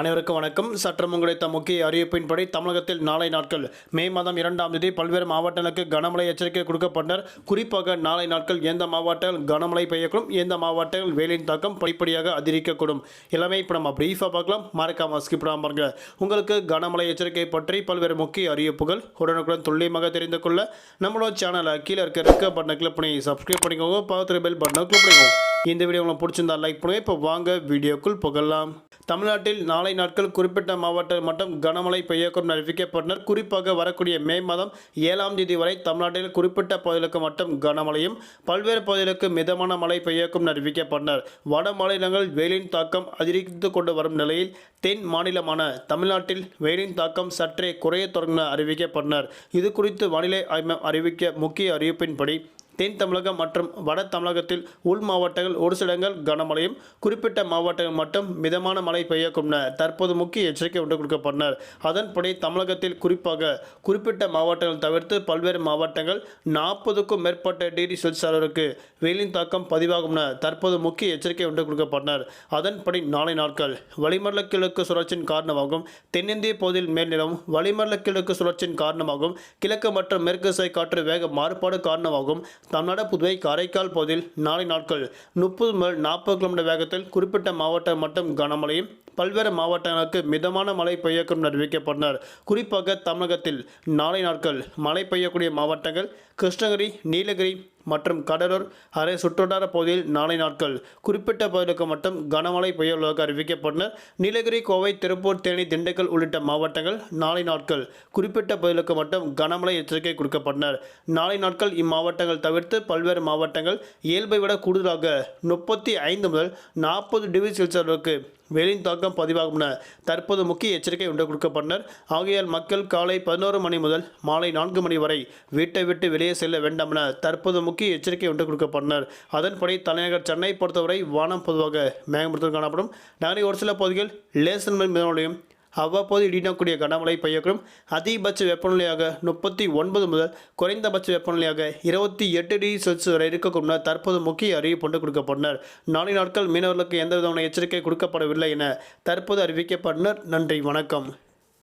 அனைவருக்கும் வணக்கம். சற்றம் கிடைத்த முக்கிய அறிவிப்பின்படி தமிழகத்தில் நாளை நாட்கள் மே மாதம் இரண்டாம் தேதி பல்வேறு மாவட்டங்களுக்கு கனமழை எச்சரிக்கை கொடுக்கப்பட்டனர். குறிப்பாக நாளை நாட்கள் எந்த மாவட்டங்கள் கனமழை பெய்யக்கூடும் எந்த மாவட்டங்கள் வேலின் தாக்கம் படிப்படியாக அதிகரிக்கக்கூடும். எல்லாமே இப்போ நம்ம ப்ரீஃபாக பார்க்கலாம். மறக்காம ஸ்கிப் பாருங்க. உங்களுக்கு கனமழை எச்சரிக்கை பற்றி பல்வேறு முக்கிய அறிவிப்புகள் உடனுக்குடன் துல்லியமாக தெரிந்து கொள்ள நம்மளோட சேனலை கீழே இருக்க இருக்க பட்டனை கிளிக் பண்ணி சப்ஸ்கிரைப் பண்ணிக்கோங்க. பார்த்துட்டு பெல் பட்டனை கிளிக் பண்ணிக்கோங்க. இந்த வீடியோ உங்களுக்கு பிடிச்சிருந்தா லைக் பண்ணுங்க. இப்போ வாங்க வீடியோக்குள் புகழலாம். தமிழ்நாட்டில் நாளை நாட்கள் குறிப்பிட்ட மாவட்டம் மட்டும் கனமழை பெய்யக்கும் அறிவிக்கப்பட்டனர். குறிப்பாக வரக்கூடிய மே மாதம் ஏழாம் தேதி வரை தமிழ்நாட்டில் குறிப்பிட்ட பகுதிகளுக்கு மட்டும் கனமழையும் பல்வேறு பகுதிகளுக்கு மிதமான மழை பெய்யக்கும் அறிவிக்கப்பட்டனர். வட மாநிலங்கள் வெயிலின் தாக்கம் அதிகரித்து கொண்டு வரும் நிலையில் தென் மாநிலமான தமிழ்நாட்டில் வெயிலின் தாக்கம் சற்றே குறைய தொடங்கின அறிவிக்கப்பட்டனர். இது குறித்து வானிலை ஆய்வு அறிவிக்க முக்கிய அறிவிப்பின்படி தென் தமிழகம் மற்றும் வட தமிழகத்தில் உள் மாவட்டங்கள் ஒரு சில இடங்கள் கனமழையும் குறிப்பிட்ட மாவட்டங்கள் மட்டும் மிதமான மழை பெய்யக்கும் தற்போது முக்கிய எச்சரிக்கை ஒன்று கொடுக்கப்பட்டனர். அதன்படி தமிழகத்தில் குறிப்பாக குறிப்பிட்ட மாவட்டங்கள் தவிர்த்து பல்வேறு மாவட்டங்கள் நாற்பதுக்கும் மேற்பட்ட டிகிரி செல்சியஸ் அளவிற்கு வெயிலின் தாக்கம் பதிவாகும் என தற்போது முக்கிய எச்சரிக்கை ஒன்று கொடுக்கப்பட்டனர். அதன்படி நாளை நாட்கள் வளிமண்டல கிழக்கு சுழற்சியின் காரணமாகவும் தென்னிந்திய பகுதியில் மேல்நிலவும் வளிமண்டல கிழக்கு சுழற்சியின் காரணமாகவும் கிழக்கு மற்றும் மேற்கு சை காற்று வேக மாறுபாடு காரணமாகவும் தமிழ்நாடு புதுவை காரைக்கால் பகுதியில் நாளை நாட்கள் முப்பது முதல் நாற்பது கிலோமீட்டர் வேகத்தில் குறிப்பிட்ட மாவட்டம் மட்டும் கனமழையும் பல்வேறு மாவட்டங்களுக்கு மிதமான மழை பெய்யக்கும் அறிவிக்கப்பட்டனர். குறிப்பாக தமிழகத்தில் நாளை நாட்கள் மழை பெய்யக்கூடிய மாவட்டங்கள் கிருஷ்ணகிரி நீலகிரி மற்றும் கடலூர் அரை சுற்றுவட்டார பகுதியில் நாளை நாட்கள் குறிப்பிட்ட பகுதிகளுக்கு மட்டும் கனமழை பெய்யுள்ளதாக அறிவிக்கப்பட்டனர் நீலகிரி கோவை திருப்பூர் தேனி திண்டுக்கல் உள்ளிட்ட மாவட்டங்கள் நாளை நாட்கள் குறிப்பிட்ட பகுதிகளுக்கு மட்டும் கனமழை எச்சரிக்கை கொடுக்கப்பட்டனர் நாளை நாட்கள் இம்மாவட்டங்கள் தவிர்த்து பல்வேறு மாவட்டங்கள் இயல்பை விட கூடுதலாக முப்பத்தி ஐந்து முதல் நாற்பது டிகிரி செல்சியஸ் அளவுக்கு வெயிலின் தாக்கம் பதிவாகும் என தற்போது முக்கிய எச்சரிக்கை ஒன்று கொடுக்கப்பட்டனர் ஆகையால் மக்கள் காலை பதினோரு மணி முதல் மாலை நான்கு மணி வரை வீட்டை விட்டு வெளியே செல்ல வேண்டாம் என தற்போது முக்கிய எச்சரிக்கை ஒன்று கொடுக்கப்பட்டனர் அதன்படி தலைநகர் சென்னை பொறுத்தவரை வானம் பொதுவாக மேகமூர்த்தம் காணப்படும். நகரின் ஒரு சில பகுதிகள் லேசன் மிதமழையும் அவ்வப்போது இடினக்கூடிய கனமழை பெய்யக்கூடும். அதிகபட்ச வெப்பநிலையாக முப்பத்தி ஒன்பது முதல் குறைந்தபட்ச வெப்பநிலையாக இருபத்தி எட்டு டிகிரி செல்சியஸ் வரை இருக்கக்கூடும் தற்போது முக்கிய அறிவிப்பு ஒன்று கொடுக்கப்பட்டனர் நாளை நாட்கள் மீனவர்களுக்கு எந்த விதமான எச்சரிக்கை கொடுக்கப்படவில்லை என தற்போது அறிவிக்கப்பட்டனர் நன்றி வணக்கம்.